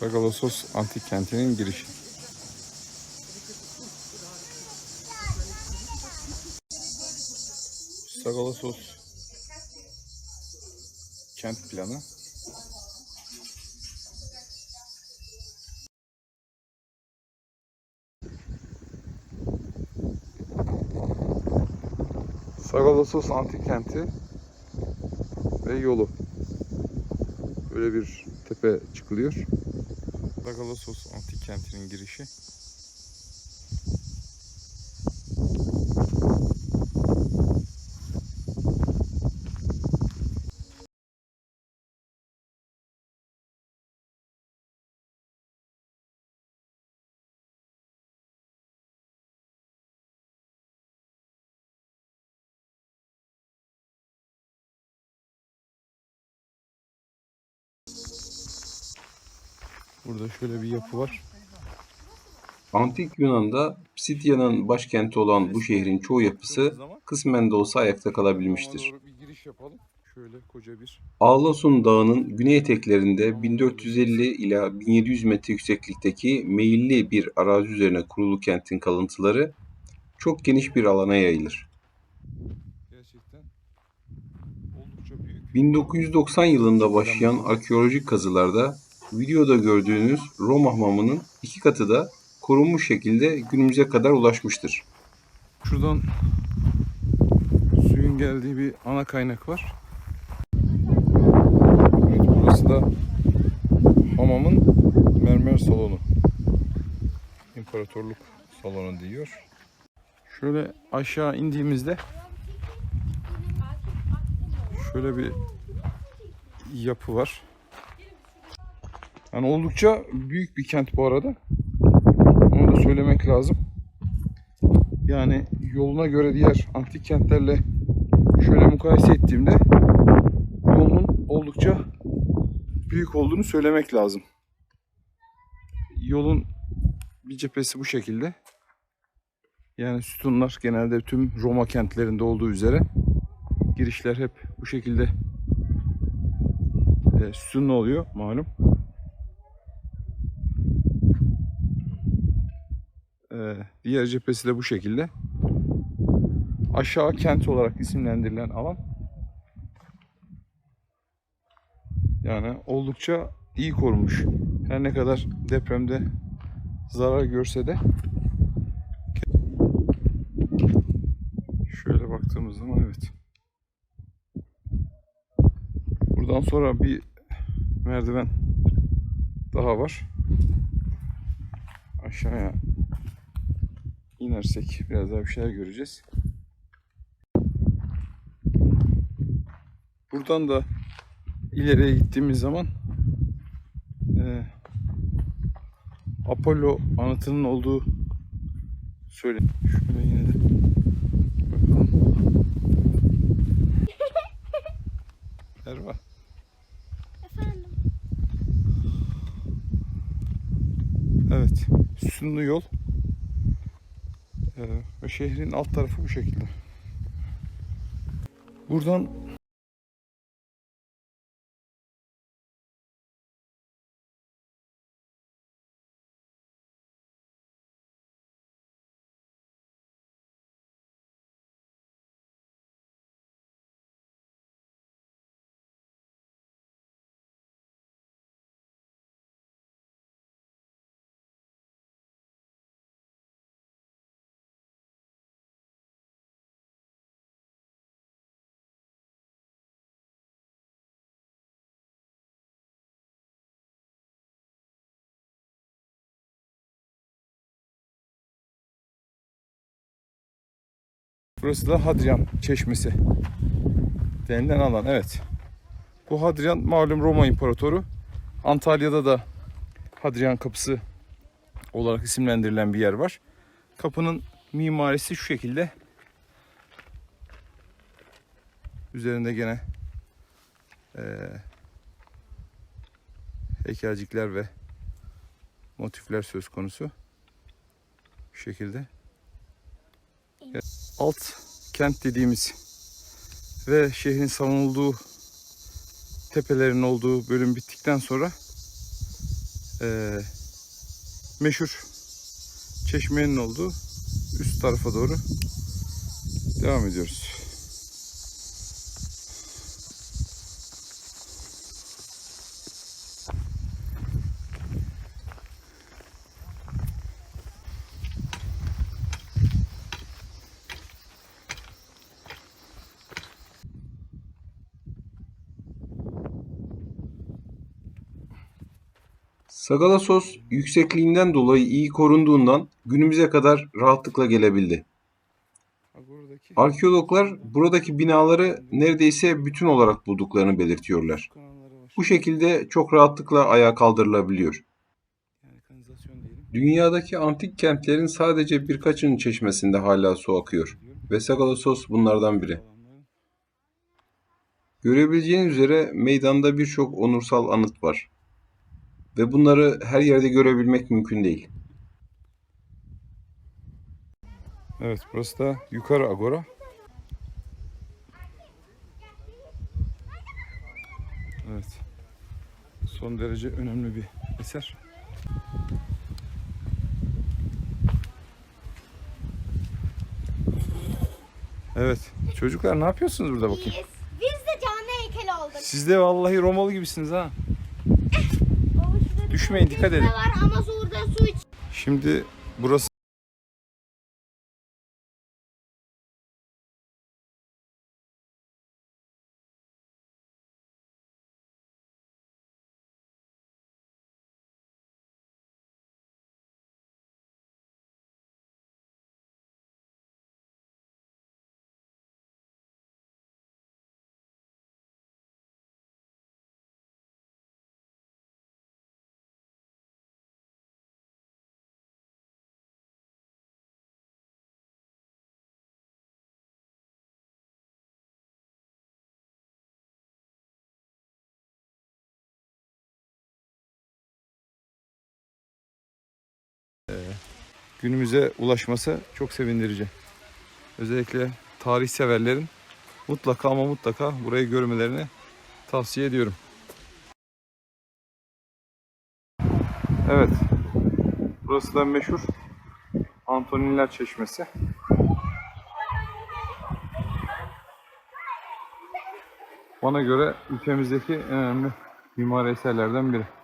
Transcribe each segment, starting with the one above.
Sagalassos antik kentinin girişi. Sagalassos kent planı. Sagalassos antik kenti ve yolu. Böyle bir tepe çıkılıyor. Sagalassos antik kentinin girişi. Burada şöyle bir yapı var. Antik Yunan'da Psidya'nın başkenti olan bu şehrin çoğu yapısı kısmen de olsa ayakta kalabilmiştir. Ağlasun Dağı'nın güney eteklerinde 1450 ila 1700 metre yükseklikteki meyilli bir arazi üzerine kurulu kentin kalıntıları çok geniş bir alana yayılır. gerçekten oldukça büyük. 1990 yılında başlayan arkeolojik kazılarda videoda gördüğünüz Roma hamamının iki katı da korunmuş şekilde günümüze kadar ulaşmıştır. Şuradan suyun geldiği bir ana kaynak var. Evet, burası da hamamın mermer salonu. İmparatorluk salonu diyor. Şöyle aşağı indiğimizde şöyle bir yapı var. Yani oldukça büyük bir kent bu arada. Onu da söylemek lazım. Yani yoluna göre diğer antik kentlerle şöyle mukayese ettiğimde yolunun oldukça büyük olduğunu söylemek lazım. Yolun bir cephesi bu şekilde. Yani sütunlar genelde tüm Roma kentlerinde olduğu üzere girişler hep bu şekilde e, sütunlu oluyor malum. Diğer cephesi de bu şekilde. Aşağı kent olarak isimlendirilen alan. Yani oldukça iyi korunmuş. Her ne kadar depremde zarar görse de şöyle baktığımız zaman evet. Buradan sonra bir merdiven daha var. Aşağıya inersek biraz daha bir şeyler göreceğiz. Buradan da ileriye gittiğimiz zaman e, Apollo anıtının olduğu söyleniyor. Şöyle yine de bakalım. Merhaba. Efendim. Evet. Sütunlu yol. Ee, ve şehrin alt tarafı bu şekilde. Buradan burası da Hadrian Çeşmesi denilen alan. Evet. Bu Hadrian malum Roma İmparatoru. Antalya'da da Hadrian Kapısı olarak isimlendirilen bir yer var. Kapının mimarisi şu şekilde. Üzerinde gene eee heykelcikler ve motifler söz konusu. Şu şekilde. Alt kent dediğimiz ve şehrin savunulduğu tepelerin olduğu bölüm bittikten sonra Ee, meşhur çeşmenin olduğu üst tarafa doğru devam ediyoruz. Sagalassos yüksekliğinden dolayı iyi korunduğundan günümüze kadar rahatlıkla gelebildi. Arkeologlar buradaki binaları neredeyse bütün olarak bulduklarını belirtiyorlar. Bu şekilde çok rahatlıkla ayağa kaldırılabiliyor. Dünyadaki antik kentlerin sadece birkaçının çeşmesinde hala su akıyor ve Sagalassos bunlardan biri. Görebileceğiniz üzere meydanda birçok onursal anıt var. Ve bunları her yerde görebilmek mümkün değil. Evet burası da yukarı agora. Evet. Son derece önemli bir eser. Evet. Çocuklar ne yapıyorsunuz burada bakayım? Biz, biz de canlı heykel olduk. Siz de vallahi Romalı gibisiniz ha. Düşmeyin, dikkat edin. var ama orada su iç. Şimdi burası günümüze ulaşması çok sevindirici. Özellikle tarih severlerin mutlaka ama mutlaka burayı görmelerini tavsiye ediyorum. Evet. Burası da meşhur Antoniler Çeşmesi. Bana göre ülkemizdeki en önemli mimari eserlerden biri.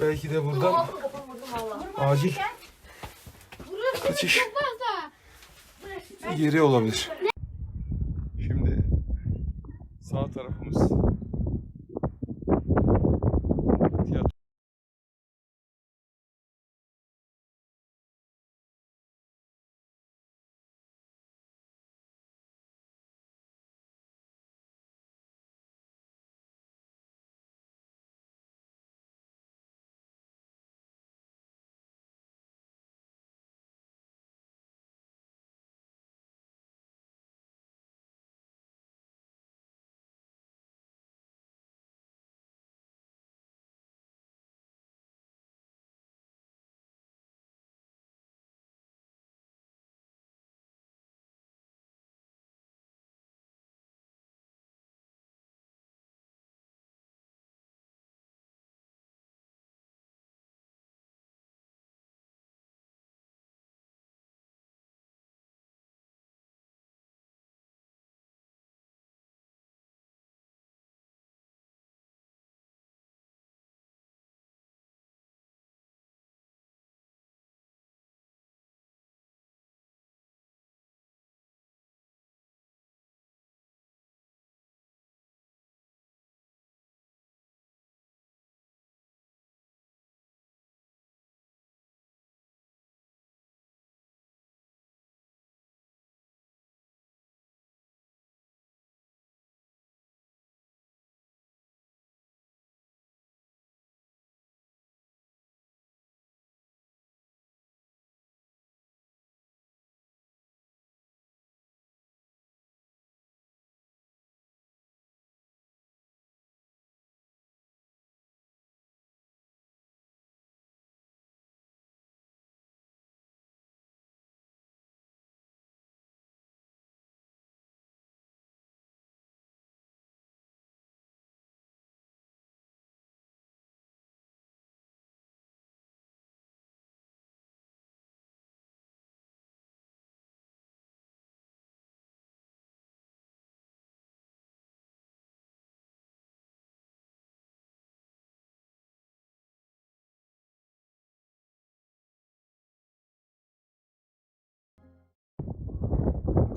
Belki de buradan acil. Kaçış. yeri olabilir.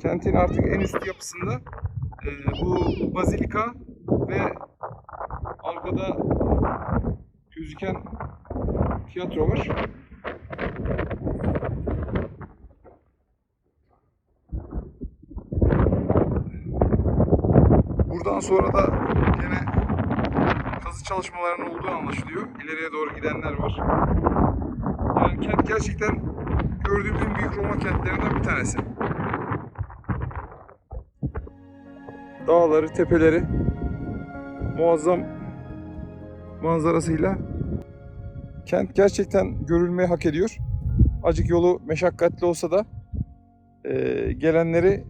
Kentin artık en üst yapısında e, bu bazilika ve arkada gözüken tiyatro var. Buradan sonra da gene kazı çalışmalarının olduğu anlaşılıyor. İleriye doğru gidenler var. Yani kent gerçekten gördüğüm büyük Roma kentlerinden bir tanesi. Dağları, tepeleri muazzam manzarasıyla kent gerçekten görülmeyi hak ediyor. Acık yolu meşakkatli olsa da eee, gelenleri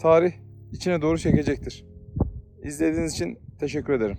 tarih içine doğru çekecektir. İzlediğiniz için teşekkür ederim.